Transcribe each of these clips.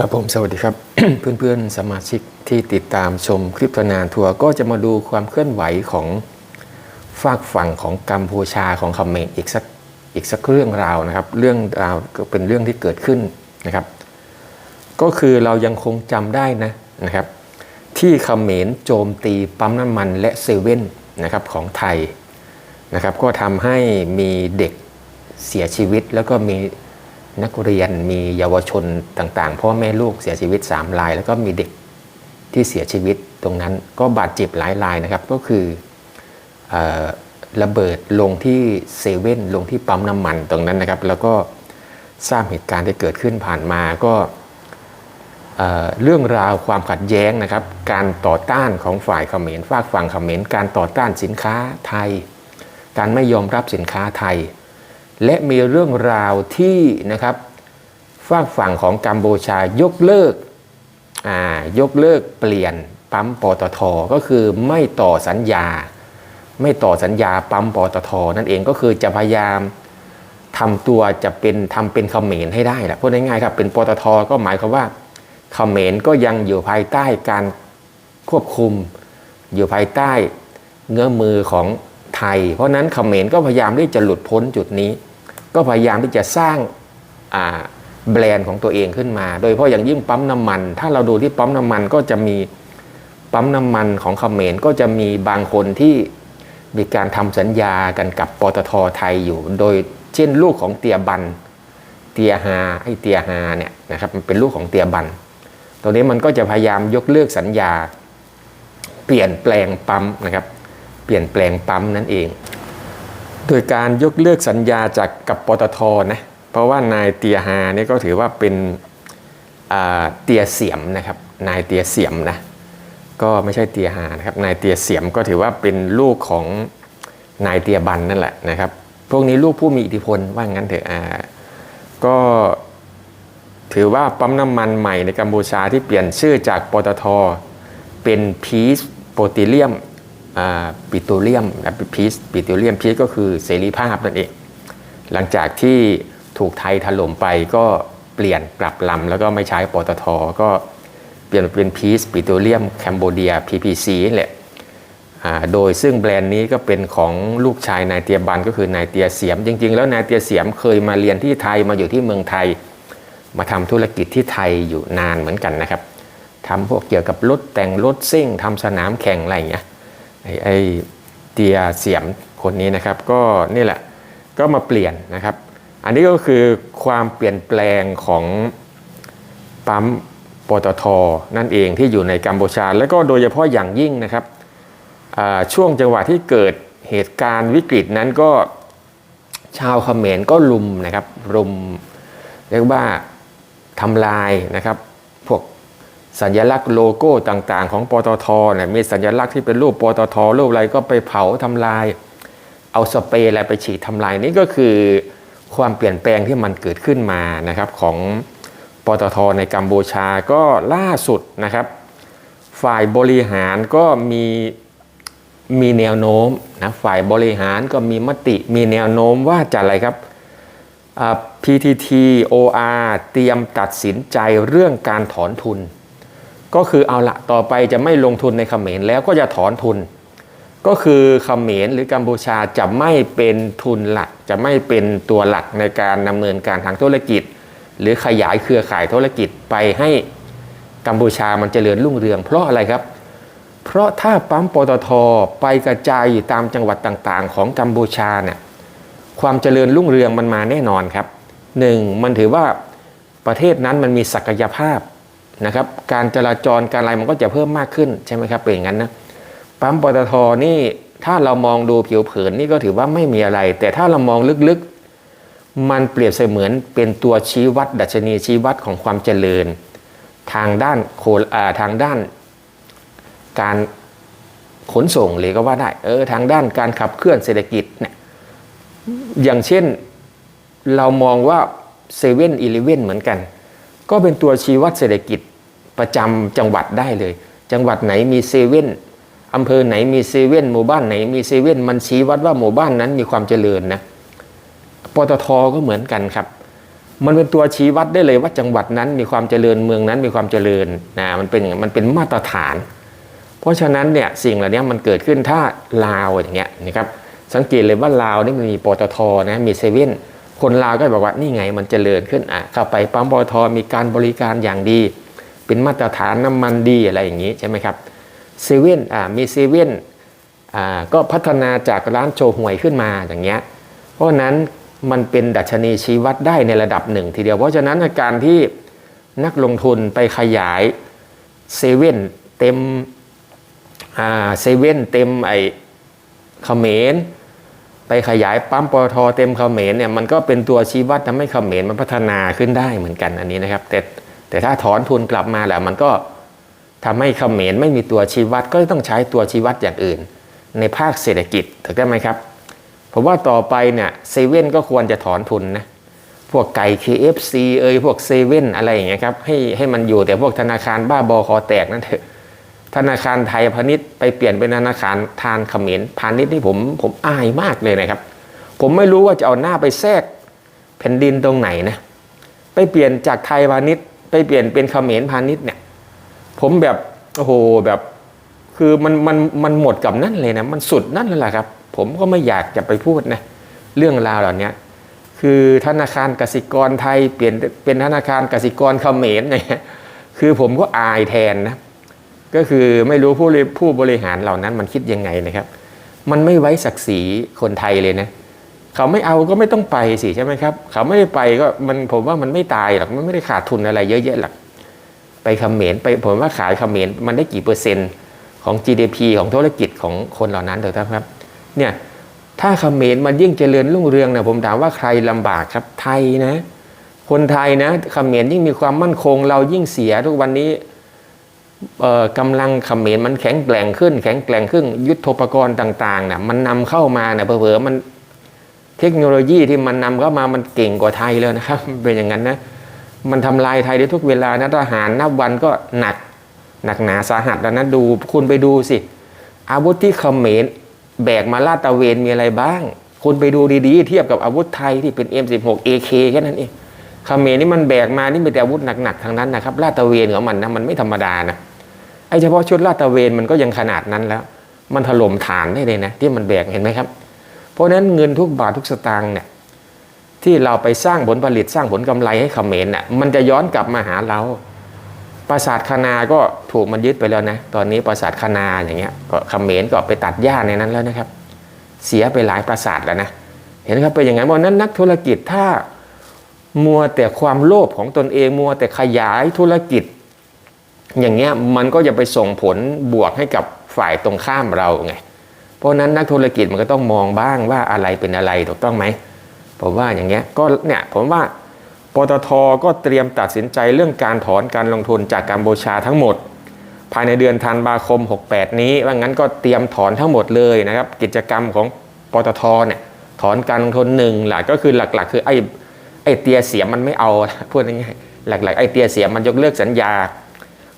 ครับผมสวัสดีครับ เพื่อนๆสมาชิกที่ติดตามชมคลิปนานทัวร์ก็จะมาดูความเคลื่อนไหวของฝากฝั่งของกัมพูชาของเขมรอีกสักอีกสักเรื่องราวนะครับ เรื่องราวก็เป็นเรื่องที่เกิดขึ้นนะครับ ก็คือเรายังคงจำได้นะนะครับ ที่เขมรโจมตีปั๊มน้ำมันและเซเว่นนะครับของไทยนะครับ ก็ทำให้มีเด็กเสียชีวิตแล้วก็มี นักเรียนมีเยาวชนต่างๆ พ่อแม่ลูกเสียชีวิต 3 ราย แล้วก็มีเด็กที่เสียชีวิตตรงนั้นก็บาดเจ็บหลายรายนะครับ ก็คืออระเบิดลงที่เซเว่นลงที่ปั๊มน้ำมันตรงนั้นนะครับ แล้วก็ทราบเหตุการณ์ที่เกิดขึ้นผ่านมาก็เอ่อเรื่องราวความขัดแย้งนะครับ การต่อต้านของฝ่ายเขมรฝากฝั่งเขมรการต่อต้านสินค้าไทย การไม่ยอมรับสินค้าไทย และมีเรื่องราวที่นะครับฝากฝั่งของกัมพูชายกเลิกอ่ายกเลิกเปลี่ยนปั๊มปตทก็คือไม่ต่อสัญญา ไม่ต่อสัญญาปั๊มปตทนั่นเองก็คือจะพยายามทำตัวจะเป็นทำเป็นเขมรให้ได้แหละพูดง่ายๆครับเป็นปตทก็หมายความว่าเขมรก็ยังอยู่ภายใต้การควบคุม อยู่ภายใต้เงื้อมือของไทย เพราะนั้นเขมรก็พยายามที่จะหลุดพ้นจุดนี้ ก็พยายามที่จะสร้างแบรนด์ของตัวเองขึ้นมา โดยเฉพาะอย่างยิ่งปั๊มน้ำมัน ถ้าเราดูที่ปั๊มน้ำมันก็จะมีปั๊มน้ำมันของเขมรก็จะมีบางคนที่มีการทำสัญญากันกับปตทไทยอยู่ โดยเช่นลูกของเตียบันเตียฮาไอเตียฮาเนี่ยนะครับมันเป็นลูกของเตียบันตัวนี้มันก็จะพยายามยกเลิกสัญญา เปลี่ยนแปลงปั๊มนะครับ เปลี่ยนแปลงปั๊มนั่นเอง โดยการยกเลิกสัญญาจากกับปตทนะเพราะว่านายเตียฮาเนี่ยก็ถือว่าเป็นเตียเสียมนะครับนายเตียเสียมนะก็ไม่ใช่เตียฮานะครับนายเตียเสียมก็ถือว่าเป็นลูกของนายเตียบันนั่นแหละนะครับพวกนี้ลูกผู้มีอิทธิพลว่างั้นเถอะอ่าก็ถือว่าปั๊มน้ำมันใหม่ในกัมพูชาที่เปลี่ยนชื่อจากปตทเป็นพีซโปรติเลียม ปิโตรเลียมนะพีซปิโตรเลียมพีซก็คือเสรีภาพนั่นเอง หลังจากที่ถูกไทยถล่มไปก็เปลี่ยนปรับลำแล้วก็ไม่ใช้ปตทก็เปลี่ยนเป็นพีซปิโตรเลียมแคนเบเดีย PPC นี่แหละโดยซึ่งแบรนด์นี้ก็เป็นของลูกชายนายเตียบันก็คือนายเตียเสียม จริง ๆ แล้วนายเตียเสียมเคยมาเรียนที่ไทยมาอยู่ที่เมืองไทย มาทำธุรกิจที่ไทยอยู่นานเหมือนกันนะครับทำพวกเกี่ยวกับรถแต่งรถซิ่งทำสนามแข่งอะไรอย่างเงี้ย ไอ้ไอเตียเสียมคนนี้นะครับ ก็นี่แหละก็มาเปลี่ยนนะครับ อันนี้ก็คือความเปลี่ยนแปลงของปั๊มปตทนั่นเองที่อยู่ในกัมพูชา แล้วก็โดยเฉพาะอย่างยิ่งนะครับช่วงจังหวะที่เกิดเหตุการณ์วิกฤตนั้นก็ชาวเขมรก็ลุมนะครับรุมเรียกว่าทำลายนะครับ สัญลักษณ์โลโก้ต่างๆ ของปตทเนี่ยมีสัญลักษณ์ที่เป็นรูปปตทรูปอะไรก็ไปเผาทำลาย เอาสเปรย์อะไรไปฉีดทำลายนี่ก็คือความเปลี่ยนแปลงที่มันเกิดขึ้นมานะครับของปตทในกัมพูชาก็ล่าสุดนะครับ ฝ่ายบริหารก็มีมีแนวโน้มนะฝ่ายบริหารก็มีมติมีแนวโน้มว่าจะอะไรครับ PTT OR เตรียมตัดสินใจเรื่องการถอนทุน ก็คือเอาละต่อไปจะไม่ลงทุนในเขมรแล้วก็จะถอนทุน ก็คือเขมรหรือกัมพูชาจะไม่เป็นทุนหลัก จะไม่เป็นตัวหลักในการดำเนินการทางธุรกิจ หรือขยายเครือข่ายธุรกิจไปให้กัมพูชามันเจริญรุ่งเรือง เพราะอะไรครับ เพราะถ้าปั๊มปตทไปกระจายอยู่ตามจังหวัดต่างๆ ของกัมพูชาเนี่ยความเจริญรุ่งเรืองมันมาแน่นอนครับหนึ่งมันถือว่าประเทศนั้นมันมีศักยภาพ นะครับการจราจรการอะไรมันก็จะเพิ่มมากขึ้นใช่ไหมครับเป็นอย่างนั้นนะปั๊มปตทนี่ถ้าเรามองดูผิวเผินนี่ก็ถือว่าไม่มีอะไร แต่ถ้าเรามองลึกๆ มันเปรียบเสมือนเป็นตัวชี้วัด ดัชนีชี้วัดของความเจริญ ทางด้านโคอ่าทางด้าน การขนส่งเลยก็ว่าได้เออทางด้านการขับเคลื่อนเศรษฐกิจเนี่ยอย่างเช่นเรามองว่าเซเว่นอีเลเว่นเหมือนกัน ก็เป็นตัวชี้วัดเศรษฐกิจประจำจังหวัดได้เลย จังหวัดไหนมีเซเว่นอำเภอไหนมีเซเว่นหมู่บ้านไหนมีเซเว่นมันชี้วัดว่าหมู่บ้านนั้นมีความเจริญนะปตทก็เหมือนกันครับ มันเป็นตัวชี้วัดได้เลยว่าจังหวัดนั้นมีความเจริญเมืองนั้นมีความเจริญนะมันเป็นอย่างนั้นมันเป็นมาตรฐาน เพราะฉะนั้นเนี่ยสิ่งเหล่านี้มันเกิดขึ้นถ้าลาวอย่างเงี้ยนะครับสังเกตเลยว่าลาวนี่มันมีปตทนะมีเซเว่น คนลาวก็บอกว่านี่ไงมันเจริญขึ้นอะเข้าไปปั๊มปตทมีการบริการอย่างดี เป็นมาตรฐานน้ำมันดีอะไรอย่างนี้ใช่ไหมครับเซเว่นอ่ามีเซเว่นอ่าก็พัฒนาจากร้านโชห่วยขึ้นมาอย่างเงี้ยเพราะนั้นมันเป็นดัชนีชี้วัดได้ในระดับหนึ่งทีเดียว เพราะฉะนั้นการที่นักลงทุนไปขยายเซเว่นเต็มอ่าเซเว่นเต็มไอเขมร ไปขยายปั๊มปตทเต็มเขมรเนี่ยมันก็เป็นตัวชี้วัดทำให้เขมรมันพัฒนาขึ้นได้เหมือนกันอันนี้นะครับ แต่แต่ถ้าถอนทุนกลับมาแล้วมันก็ทำให้เขมรไม่มีตัวชี้วัดก็ต้องใช้ตัวชี้วัดอย่างอื่น ในภาคเศรษฐกิจถูกต้องไหมครับผมว่าต่อไปเนี่ยเซเว่นก็ควรจะถอนทุนนะพวกไก่ KFC เอยพวกเซเว่นอะไรอย่างเงี้ยครับให้ให้มันอยู่แต่พวกธนาคารบ้าบอคอแตกนั่นเถอะ ธนาคารไทยพาณิชย์ไปเปลี่ยนเป็นธนาคารทานเขมรพาณิชย์นี่ผมผมอายมากเลยนะครับ ผมไม่รู้ว่าจะเอาหน้าไปแทรกแผ่นดินตรงไหนนะไปเปลี่ยนจากไทยพาณิชย์ไปเปลี่ยนเป็นเขมรพาณิชย์เนี่ยผมแบบโอ้โหแบบคือมันมันมันหมดกับนั่นเลยนะมันสุดนั่นเลยแหละครับ ผมก็ไม่อยากจะไปพูดนะเรื่องราวเหล่านี้คือธนาคารกสิกรไทยเปลี่ยนเป็นธนาคารกสิกรเขมรเนี่ยคือผมก็อายแทนนะ ก็คือไม่รู้ผู้ผู้บริหารเหล่านั้นมันคิดยังไงนะครับ มันไม่ไว้ศักดิ์ศรีคนไทยเลยนะเขาไม่เอาก็ไม่ต้องไปสิใช่ไหมครับ เขาไม่ไปก็มันผมว่ามันไม่ตายหรอกมันไม่ได้ขาดทุนอะไรเยอะแยะหรอกไปเขมรไปผมว่าขายเขมรมันได้กี่เปอร์เซ็นต์ของ GDP ของธุรกิจของคนเหล่านั้นเถอะครับเนี่ยถ้าเขมรมันยิ่งเจริญรุ่งเรืองนะผมถามว่าใครลำบากครับไทยนะ คนไทยนะเขมรยิ่งมีความมั่นคง เรายิ่งเสียทุกวันนี้ กำลังเขมรมันแข็งแกร่งขึ้น แข็งแกร่งขึ้น ยุทธปกรณ์ต่างๆเนี่ยมันนำเข้ามาเนี่ยเผลอๆมันเทคโนโลยีที่มันนำเข้ามามันเก่งกว่าไทยแล้วนะครับ เป็นอย่างนั้นนะมันทำลายไทยได้ทุกเวลานะทหารนับวันก็หนักหนักหนาสาหัสแล้วนะดูคุณไปดูสิ อาวุธที่เขมรแบกมาลาดตระเวนมีอะไรบ้าง คุณไปดูดีๆ เทียบกับอาวุธไทยที่เป็น M16 AK แค่นั้นเอง เขมรนี่มันแบกมานี่มีแต่อาวุธหนักๆทางนั้นนะครับลาดตระเวนของมันนะมันไม่ธรรมดานะไอ้เฉพาะชุดลาดตระเวนมันก็ยังขนาดนั้นแล้ว มันถล่มฐานได้เลยนะที่มันแบกเห็นไหมครับ เพราะนั้นเงินทุกบาททุกสตางค์เนี่ยที่เราไปสร้างผลผลิตสร้างผลกำไรให้เขมรน่ะมันจะย้อนกลับมาหาเราปราสาทคณาก็ถูกมันยึดไปแล้วนะ ตอนนี้ปราสาทคณาอย่างเงี้ยก็เขมรก็ไปตัดหญ้าในนั้นแล้วนะครับ เสียไปหลายปราสาทแล้วนะ เห็นไหมครับเป็นอย่างนั้นเพราะนั้นนักธุรกิจถ้า มัวแต่ความโลภของตนเองมัวแต่ขยายธุรกิจ อย่างเงี้ยมันก็จะไปส่งผลบวกให้กับฝ่ายตรงข้ามเราไงเพราะนั้นนักธุรกิจมันก็ต้องมองบ้างว่าอะไรเป็นอะไรถูกต้องไหมผมว่าอย่างเงี้ยก็เนี่ยผมว่าปตทก็เตรียมตัดสินใจเรื่องการถอนการลงทุนจากกัมพูชาทั้งหมด ภายในเดือนธันวาคม 68 นี้ ว่างั้นก็เตรียมถอนทั้งหมดเลยนะครับ กิจกรรมของปตทเนี่ยถอนการลงทุนหนึ่งหลักก็คือหลักๆ คือไอ้ ไอเตียเสียมันไม่เอาพูดง่ายๆหลักๆไอเตียเสียมันยกเลิกสัญญา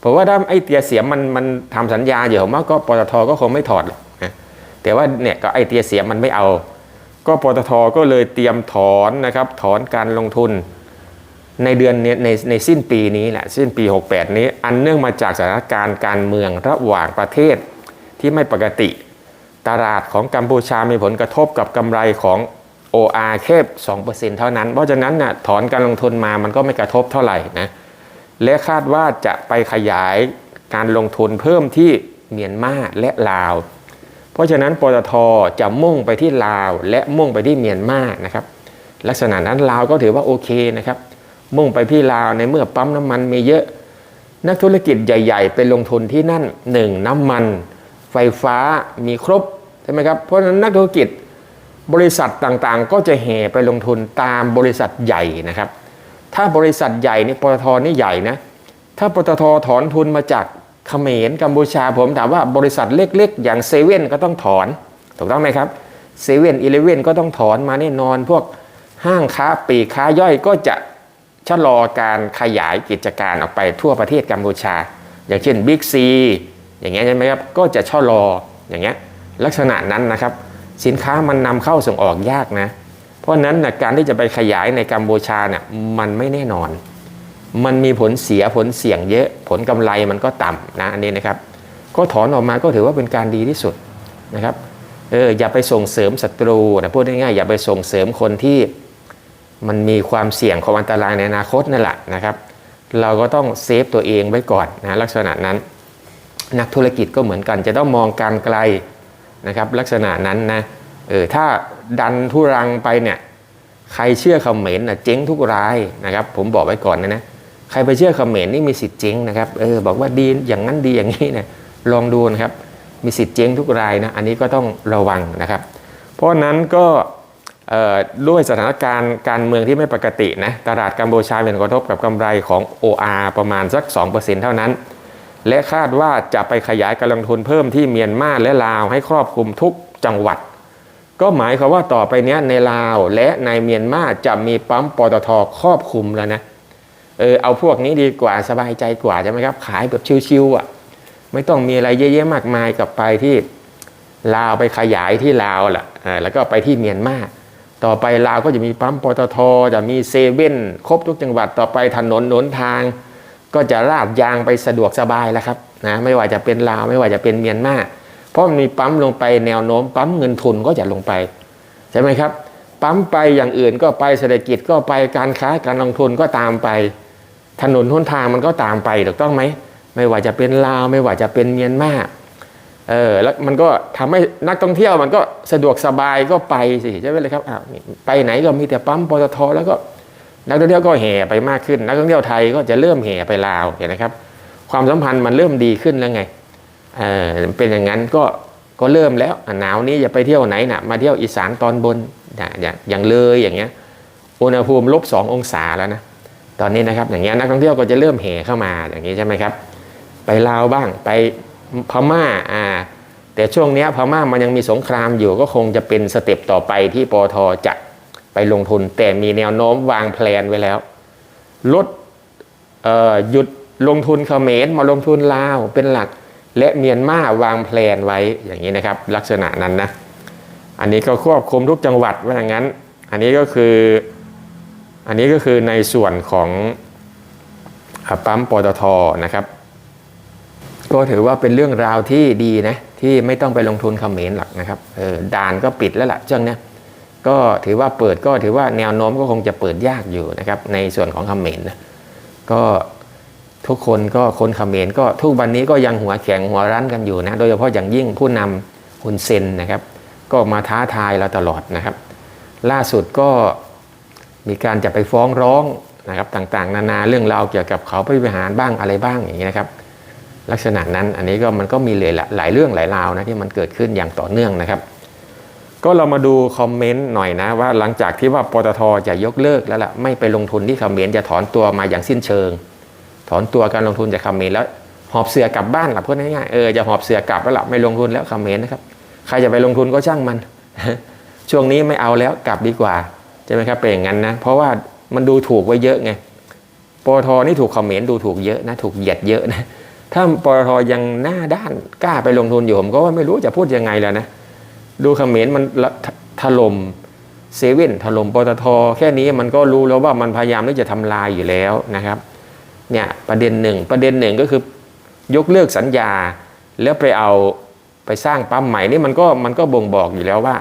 ผมว่าถ้าไอเตียเสียมมันมันทำสัญญาอยู่มากก็ปตทก็คงไม่ถอดหรอกนะแต่ว่าเนี่ยก็ไอเตียเสียมมันไม่เอา ก็ปตทก็เลยเตรียมถอนนะครับถอนการลงทุนในเดือนนี้ในในสิ้นปีนี้แหละสิ้นปี 68 นี้ อันเนื่องมาจากสถานการณ์การเมืองระหว่างประเทศที่ไม่ปกติ ตลาดของกัมพูชามีผลกระทบกับกำไรของ OR แค่2%เท่านั้น เพราะฉะนั้นน่ะถอนการลงทุนมามันก็ไม่กระทบเท่าไหร่นะ และคาดว่าจะไปขยายการลงทุนเพิ่มที่เมียนมาและลาว เพราะฉะนั้นปตทจะมุ่งไปที่ลาว และมุ่งไปที่เมียนมานะครับ ลักษณะนั้นลาวก็ถือว่าโอเคนะครับ มุ่งไปที่ลาวในเมื่อปั๊มน้ำมันมีเยอะ นักธุรกิจใหญ่ ๆ ไปลงทุนที่นั่นหนึ่งน้ำมัน ไฟฟ้ามีครบใช่ไหมครับ เพราะฉะนั้นนักธุรกิจ บริษัทต่างๆ ก็จะแห่ไปลงทุนตามบริษัทใหญ่นะครับ ถ้าบริษัทใหญ่นี่ปตทนี่ใหญ่นะ ถ้าปตทถอนทุนมาจากเขมรกัมพูชา ผมถามว่าบริษัทเล็กๆ อย่างเซเว่นก็ต้องถอน ถูกต้องไหมครับเซเว่นอีเลเว่นก็ต้องถอนมาแน่นอน พวกห้างค้าปลีกค้าย่อยก็จะชะลอการขยายกิจการออกไปทั่วประเทศกัมพูชา อย่างเช่นบิ๊กซีอย่างเงี้ยใช่ไหมครับก็จะชะลออย่างเงี้ยลักษณะนั้นนะครับ สินค้ามันนำเข้าส่งออกยากนะ เพราะฉะนั้นนะการที่จะไปขยายในกัมพูชาเนี่ยมันไม่แน่นอน มันมีผลเสียผลเสี่ยงเยอะผลกำไรมันก็ต่ำนะอันนี้นะครับ ก็ถอนออกมาก็ถือว่าเป็นการดีที่สุดนะครับเอออย่าไปส่งเสริมศัตรูนะพูดง่ายๆอย่าไปส่งเสริมคนที่มันมีความเสี่ยงของอันตรายในอนาคตนั่นแหละนะครับ เราก็ต้องเซฟตัวเองไว้ก่อนนะลักษณะนั้น นักธุรกิจก็เหมือนกัน จะต้องมองการไกล นะครับลักษณะนั้นนะเออถ้าดันทุรังไปเนี่ยใครเชื่อคำเมนนะเจ๊งทุกรายนะครับ ผมบอกไว้ก่อนนะนะใครไปเชื่อคำเมนนี่มีสิทธิ์เจ๊งนะครับเออบอกว่าดีอย่างนั้นดีอย่างนี้เนี่ยลองดูนะครับมีสิทธิ์เจ๊งทุกรายนะอันนี้ก็ต้องระวังนะครับ เพราะนั้นก็ด้วยสถานการณ์การเมืองที่ไม่ปกตินะตลาดกัมพูชาเป็นกระทบกับกำไรของ OR ประมาณสัก 2%เท่านั้น และคาดว่าจะไปขยายการลงทุนเพิ่มที่เมียนมาและลาวให้ครอบคลุมทุกจังหวัด ก็หมายความว่าต่อไปนี้ในลาวและในเมียนมาจะมีปั๊มปตทครอบคลุมแล้วนะเออเอาพวกนี้ดีกว่าสบายใจกว่าใช่ไหมครับ ขายแบบชิวๆอะไม่ต้องมีอะไรเยอะแยะมากมายกับไปที่ลาวไปขยายที่ลาวล่ะอ่าแล้วก็ไปที่เมียนมาต่อไปลาวก็จะมีปั๊มปตทจะมีเซเว่นครบทุกจังหวัดต่อไปถนนหนทาง ก็จะลาดยางไปสะดวกสบายแล้วครับนะไม่ว่าจะเป็นลาวไม่ว่าจะเป็นเมียนมาเพราะมันมีปั๊มลงไปแนวโน้มปั๊มเงินทุนก็จะลงไปใช่ไหมครับ ปั๊มไปอย่างอื่นก็ไปเศรษฐกิจก็ไปการค้าการลงทุนก็ตามไป ถนนหนทางมันก็ตามไปถูกต้องไหมไม่ว่าจะเป็นลาวไม่ว่าจะเป็นเมียนมาเออแล้วมันก็ทำให้นักท่องเที่ยวมันก็สะดวกสบายก็ไปสิใช่ไหมเลยครับอ้าวไปไหนก็มีแต่ปั๊มปตทแล้วก็ นักท่องเที่ยวก็แห่ไปมากขึ้น นักท่องเที่ยวไทยก็จะเริ่มแห่ไปลาวเห็นนะครับ ความสัมพันธ์มันเริ่มดีขึ้นแล้วไงเออเป็นอย่างนั้นก็ก็เริ่มแล้วหนาวนี้อย่าไปเที่ยวไหนนะมาเที่ยวอีสานตอนบนนะอย่างอย่างเลยอย่างเงี้ยอุณหภูมิลบสององศาแล้วนะตอนนี้นะครับอย่างเงี้ยนักท่องเที่ยวก็จะเริ่มแห่เข้ามาอย่างนี้ใช่ไหมครับ ไปลาวบ้างไปพม่าอ่าแต่ช่วงเนี้ยพม่ามันยังมีสงครามอยู่ก็คงจะเป็นสเต็ปต่อไปที่ปอทจะ ไปลงทุน แต่มีแนวโน้มวางแผนไว้แล้ว ลดหยุดลงทุนเขมรมาลงทุนลาวเป็นหลัก และเมียนมาวางแผนไว้อย่างนี้นะครับ ลักษณะนั้นนะอันนี้ก็ควบคุมทุกจังหวัดว่าอย่างนั้น อันนี้ก็คืออันนี้ก็คือในส่วนของปั๊มปตทนะครับ ก็ถือว่าเป็นเรื่องราวที่ดีนะที่ไม่ต้องไปลงทุนเขมรหลักนะครับออด่านก็ปิดแล้วล่ะช่วงเนี้ย ก็ถือว่าเปิดก็ถือว่าแนวโน้มก็คงจะเปิดยากอยู่นะครับในส่วนของเขมรนะก็ทุกคนก็คนคอมเขมรก็ทุกวันนี้ก็ยังหัวแข็งหัวรั้นกันอยู่นะโดยเฉพาะอย่างยิ่งผู้นำคุณเซนนะครับ ก็มาท้าทายเราตลอดนะครับ ล่าสุดก็มีการจะไปฟ้องร้องนะครับต่างๆ นานาเรื่องราวเกี่ยวกับเขาไปบริหารบ้างอะไรบ้างอย่างนี้นะครับลักษณะนั้นอันนี้ก็มันก็มีเลยละหลายเรื่องหลายราวนะที่มันเกิดขึ้นอย่างต่อเนื่องนะครับ ก็เรามาดูคอมเมนต์หน่อยนะว่าหลังจากที่ว่าปตทจะยกเลิกแล้วล่ะไม่ไปลงทุนที่เขมรจะถอนตัวมาอย่างสิ้นเชิง ถอนตัวการลงทุนจากเขมรแล้วหอบเสือกลับบ้านหล่ะพูดง่ายๆเออจะหอบเสือกลับแล้วล่ะไม่ลงทุนแล้วเขมรนะครับ ใครจะไปลงทุนก็ช่างมัน ช่วงนี้ไม่เอาแล้วกลับดีกว่าใช่ไหมครับเป็นอย่างนั้นนะ เพราะว่ามันดูถูกไว้เยอะไงปตทนี่ถูกเขมรดูถูกเยอะนะ ถูกเหยียดเยอะนะถ้าปตทยังหน้าด้านกล้าไปลงทุนอยู่ผมก็ว่าไม่รู้จะพูดยังไงแล้วนะ ดูเขมรมันถล่มเซเว่นถล่มปตทแค่นี้มันก็รู้แล้วว่ามันพยายามที่จะทำลายอยู่แล้วนะครับเนี่ยประเด็นหนึ่งประเด็นหนึ่งก็คือยกเลิกสัญญา แล้วไปเอาไปสร้างปั๊มใหม่นี่มันก็มันก็บ่งบอกอยู่แล้วว่า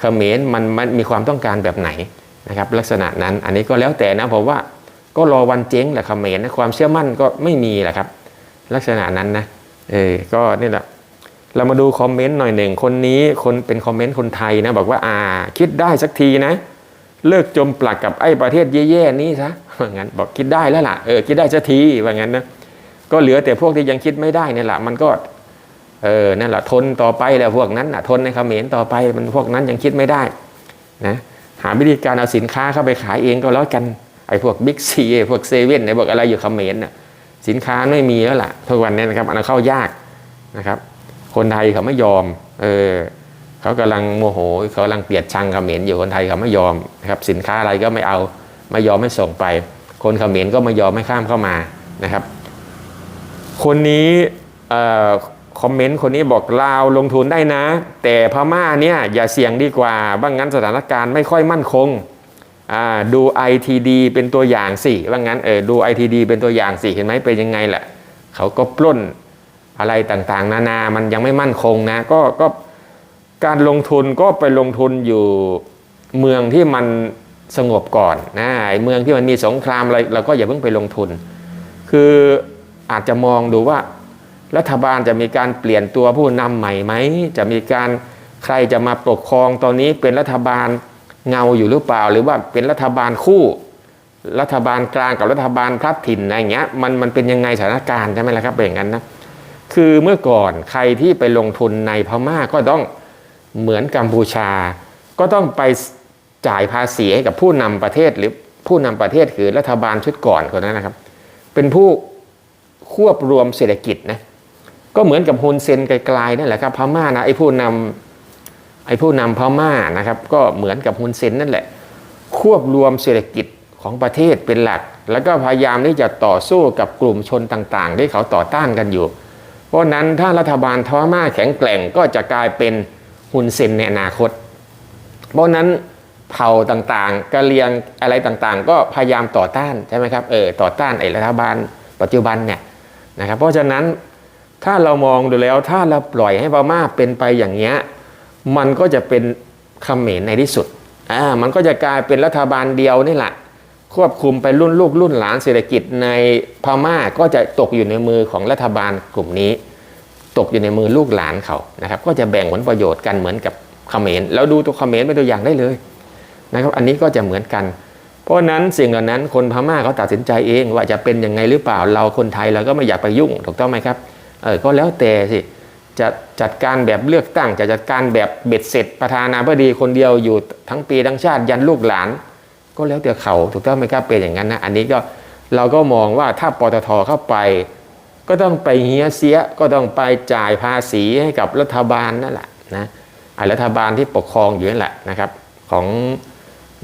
เขมรมันมันมีความต้องการแบบไหนนะครับลักษณะนั้นอันนี้ก็แล้วแต่นะผมว่าก็รอวันเจ๊งแหละเขมรนะความเชื่อมั่นก็ไม่มีแหละครับ ลักษณะนั้นนะเออก็นี่แหละ เรามาดูคอมเมนต์หน่อยหนึ่งคนนี้คนเป็นคอมเมนต์คนไทยนะ บอกว่าอ่า คิดได้สักทีนะ เลิกจมปลักกับไอ้ประเทศแย่ๆนี้ซะว่างั้นบอกคิดได้แล้วล่ะเออคิดได้สักทีว่างั้นนะก็เหลือแต่พวกที่ยังคิดไม่ได้เนี่ยแหละมันก็เออนั่นแหละทนต่อไปแหละพวกนั้นน่ะทนในเขมรต่อไปมันพวกนั้นยังคิดไม่ได้นะหาวิธีการเอาสินค้าเข้าไปขายเองก็แล้วกันไอ้พวกบิ๊กซีพวกเซเว่นไอ้พวกอะไรอยู่เขมรน่ะสินค้าไม่มีแล้วล่ะทุกวันนี้นะครับอันเข้ายากนะครับ คนไทยเขาไม่ยอม เออเขากำลังโมโหเขากำลังเกลียดชังเขมรอยู่คนไทยเขาไม่ยอมนะครับสินค้าอะไรก็ไม่เอาไม่ยอมไม่ส่งไป คนเขมรก็ไม่ยอมไม่ข้ามเข้ามานะครับ คนนี้คอมเมนต์คนนี้บอกลาวลงทุนได้นะ แต่พม่าเนี่ยอย่าเสี่ยงดีกว่าว่างงั้นสถานการณ์ไม่ค่อยมั่นคงดู ITD เป็นตัวอย่างสิว่างั้นเออดู ITD เป็นตัวอย่างสิเห็นไหมเป็นยังไงแหละเขาก็ปล้น อะไรต่างๆ นานา มันยังไม่มั่นคงนะก็ก็การลงทุนก็ไปลงทุนอยู่เมืองที่มันสงบก่อนนะไอ้เมืองที่มันมีสงครามอะไรเราก็อย่าเพิ่งไปลงทุน คืออาจจะมองดูว่า รัฐบาลจะมีการเปลี่ยนตัวผู้นำใหม่ไหมจะมีการใครจะมาปกครองตอนนี้เป็นรัฐบาลเงาอยู่หรือเปล่า หรือว่าเป็นรัฐบาลคู่ รัฐบาลกลางกับรัฐบาลพลัดถิ่นอะไรอย่างเงี้ยมันมันเป็นยังไงสถานการณ์ใช่ไหมล่ะครับเป็นอย่างนั้นนะ คือเมื่อก่อนใครที่ไปลงทุนในพม่าก็ต้องเหมือนกัมพูชา ก็ต้องไปจ่ายภาษีให้กับผู้นำประเทศหรือผู้นำประเทศคือรัฐบาลชุดก่อนคนนั้นนะครับ เป็นผู้ควบรวมเศรษฐกิจนะก็เหมือนกับฮุนเซนไกลๆนั่นแหละครับพม่านะไอ้ผู้นำไอ้ผู้นำพม่านะครับ ก็เหมือนกับฮุนเซนนั่นแหละ ควบรวมเศรษฐกิจของประเทศเป็นหลัก แล้วก็พยายามที่จะต่อสู้กับกลุ่มชนต่างๆ ที่เขาต่อต้านกันอยู่ เพราะนั้นถ้ารัฐบาลพม่าแข็งแกร่งก็จะกลายเป็นฮุนเซนในอนาคต เพราะนั้นเผ่าต่างๆกะเหรียงอะไรต่างๆ ก็พยายามต่อต้านใช่ไหมครับเออต่อต้านไอ้รัฐบาลปัจจุบันเนี่ยนะครับเพราะฉะนั้นถ้าเรามองดูแล้วถ้าเราปล่อยให้พม่าเป็นไปอย่างเงี้ยมันก็จะเป็นเขมรในที่สุดอ่ามันก็จะกลายเป็นรัฐบาลเดียวนี่แหละ ควบคุมไปรุ่นลูกรุ่นหลานเศรษฐกิจในพม่าก็จะตกอยู่ในมือของรัฐบาลกลุ่มนี้ ตกอยู่ในมือลูกหลานเขานะครับก็จะแบ่งผลประโยชน์กันเหมือนกับเขมรแล้วดูตัวเขมรเป็นตัวอย่างได้เลยนะครับอันนี้ก็จะเหมือนกัน เพราะฉะนั้นสิ่งเหล่านั้นคนพม่าเขาตัดสินใจเองว่าจะเป็นยังไงหรือเปล่าเราคนไทยเราก็ไม่อยากไปยุ่งถูกต้องไหมครับเออก็แล้วแต่สิจะจัดการแบบเลือกตั้งจะจัดการแบบเบ็ดเสร็จประธานาธิบดีคนเดียวอยู่ทั้งปีทั้งชาติยันลูกหลาน ก็แล้วแต่เขาถูกต้องไหมครับเป็นอย่างนั้นนะอันนี้ก็เราก็มองว่าถ้าปตทเข้าไป ก็ต้องไปเฮียเสียก็ต้องไปจ่ายภาษีให้กับรัฐบาลนั่นแหละนะไอ้รัฐบาลที่ปกครองอยู่นั่นแหละนะครับของ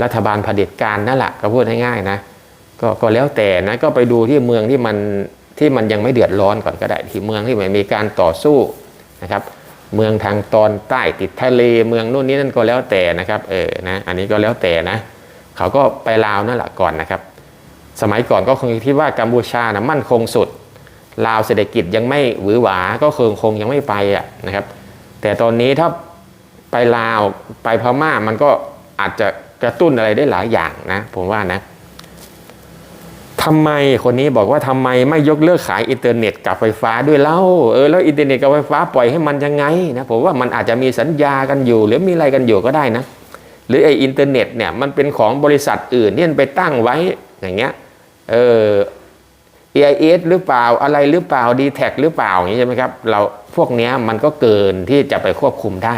รัฐบาลเผด็จการนั่นแหละก็พูดง่ายๆนะก็ก็แล้วแต่นะก็ไปดูที่เมืองที่มันที่มันยังไม่เดือดร้อนก่อนก็ได้ที่เมืองที่มันมีการต่อสู้นะครับ เมืองทางตอนใต้ติดทะเลเมืองนู่นนี่นั่นก็แล้วแต่นะครับเออนะอันนี้ก็แล้วแต่นะ เขาก็ไปลาวนั่นแหละก่อนนะครับ สมัยก่อนก็คงคิดว่ากัมพูชานะมั่นคงสุด ลาวเศรษฐกิจยังไม่หวือหวา ก็คงคงยังไม่ไปอะนะครับ แต่ตอนนี้ถ้าไปลาวไปพม่ามันก็อาจจะกระตุ้นอะไรได้หลายอย่างนะผมว่านะทำไมคนนี้บอกว่าทำไมไม่ยกเลิกขายอินเทอร์เน็ตกับไฟฟ้าด้วยเล่าเออแล้วอินเทอร์เน็ตกับไฟฟ้าปล่อยให้มันยังไงนะผมว่ามันอาจจะมีสัญญากันอยู่ หรือมีอะไรกันอยู่ก็ได้นะ หรือไออินเทอร์เน็ตเนี่ยมันเป็นของบริษัทอื่นที่มันไปตั้งไว้อย่างเงี้ยเออ AIS หรือเปล่าอะไรหรือเปล่า d t แทหรือเปล่าอย่างนี้ใช่ไหมครับเราพวกเนี้ยมันก็เกินที่จะไปควบคุมได้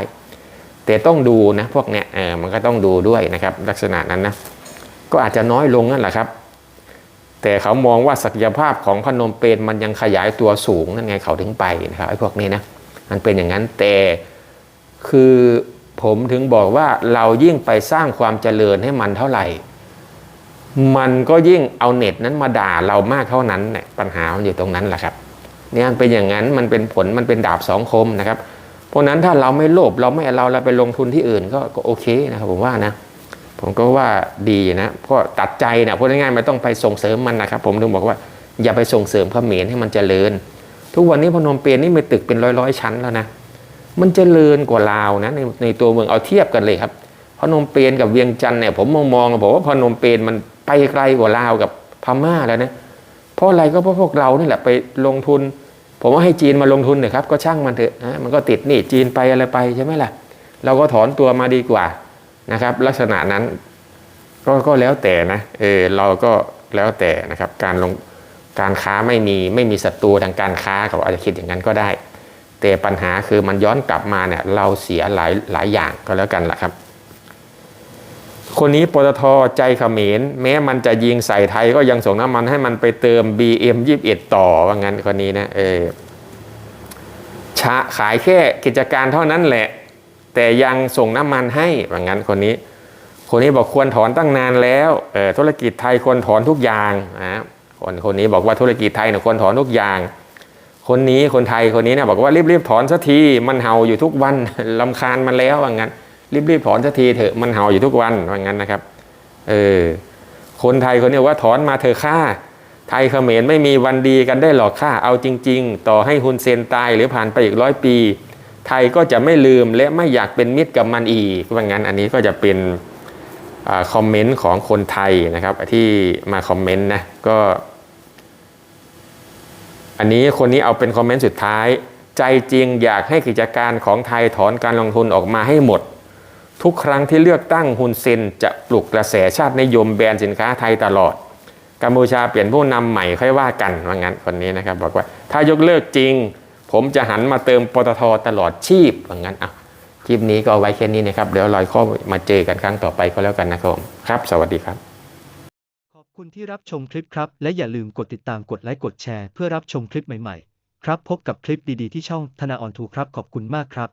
แต่ต้องดูนะพวกเนี้ยเออมันก็ต้องดูด้วยนะครับ ลักษณะนั้นนะก็อาจจะน้อยลงนั่นแหละครับ แต่เขามองว่าศักยภาพของพนมเปญมันยังขยายตัวสูงนั่นไงเขาถึงไปนะครับไอ้พวกนี้นะมันเป็นอย่างนั้นแต่คือ ผมถึงบอกว่าเรายิ่งไปสร้างความเจริญให้มันเท่าไหร่ มันก็ยิ่งเอาเน็ตนั้นมาด่าเรามากเท่านั้นเนี่ยปัญหามันอยู่ตรงนั้นแหละครับเนี่ยเป็นอย่างนั้นมันเป็นผลมันเป็นดาบสองคมนะครับ เพราะนั้นถ้าเราไม่โลภเราไม่เราเราไปลงทุนที่อื่นก็ก็โอเคนะครับผมว่านะ ผมก็ว่าดีนะเพราะตัดใจนะพูดง่ายๆไม่ต้องไปส่งเสริมมันนะครับ ผมถึงบอกว่าอย่าไปส่งเสริมเขมรให้มันเจริญ ทุกวันนี้พนมเปญนี่มีตึกเป็นร้อยๆชั้นแล้วนะ มันเจริญกว่าลาวนะในในตัวเมืองเอาเทียบกันเลยครับพนมเปญกับเวียงจันทร์เนี่ยผมมองมองผมว่าพนมเปญมันไปไกลกว่าลาวกับพม่าแล้วนะเพราะอะไรก็เพราะพวกเรานี่แหละไปลงทุน ผมว่าให้จีนมาลงทุนเถอะครับ ก็ช่างมันเถอะนะมันก็ติดหนี่จีนไปอะไรไปใช่ไหมล่ะ เราก็ถอนตัวมาดีกว่านะครับ ลักษณะนั้นก็ก็แล้วแต่นะเออเราก็แล้วแต่นะครับการลงการค้าไม่มีไม่มีศัตรูทางการค้าเขาอาจจะคิดอย่างนั้นก็ได้ แต่ปัญหาคือมันย้อนกลับมาเนี่ยเราเสียหลายหลายอย่างก็แล้วกันแหละครับ คนนี้ปตทใจเขมรแม้มันจะยิงใส่ไทยก็ยังส่งน้ำมันให้มันไปเติม BM 21ต่อว่างั้นคนนี้นะเออชะขายแค่กิจการเท่านั้นแหละ แต่ยังส่งน้ำมันให้ว่างั้นคนนี้ คนนี้บอกควรถอนตั้งนานแล้วเออธุรกิจไทยควรถอนทุกอย่างนะคนคนนี้บอกว่าธุรกิจไทยเนี่ยควรถอนทุกอย่าง คนนี้คนไทยคนนี้เนี่ยบอกว่ารีบๆถอนสักทีมันเห่าอยู่ทุกวันลำคาญมันแล้วว่างั้นรีบๆถอนสักทีเถอะมันเห่าอยู่ทุกวันว่างั้นนะครับเออคนไทยคนนี้ว่าถอนมาเถอะค่าไทยเขมรไม่มีวันดีกันได้หรอกค่าเอาจริง ๆ ต่อให้ฮุนเซนตายหรือผ่านไปอีกร้อยปี ไทยก็จะไม่ลืมและไม่อยากเป็นมิตรกับมันอีกว่างั้นอันนี้ก็จะเป็นอคอมเมนต์ของคนไทยนะครับที่มาคอมเมนต์นะก็ อันนี้คนนี้เอาเป็นคอมเมนต์สุดท้าย ใจจริงอยากให้กิจการของไทยถอนการลงทุนออกมาให้หมด ทุกครั้งที่เลือกตั้งฮุนเซนจะปลุกกระแสชาตินิยมแบรนด์สินค้าไทยตลอดกัมพูชาเปลี่ยนผู้นำใหม่ค่อยว่ากันว่างั้นคนนี้นะครับบอกว่าถ้ายกเลิกจริง ผมจะหันมาเติมปตทตลอดชีพว่างั้นอะคลิปนี้ก็เอาไว้แค่นี้นะครับเดี๋ยวลอยข้อมาเจอกันครั้งต่อไปก็แล้วกันนะครับครับ สวัสดีครับ คุณที่รับชมคลิปครับ และอย่าลืมกดติดตามกดไลค์กดแชร์เพื่อรับชมคลิปใหม่ๆ ครับพบกับคลิปดีๆที่ช่องธนาออนทูครับขอบคุณมากครับ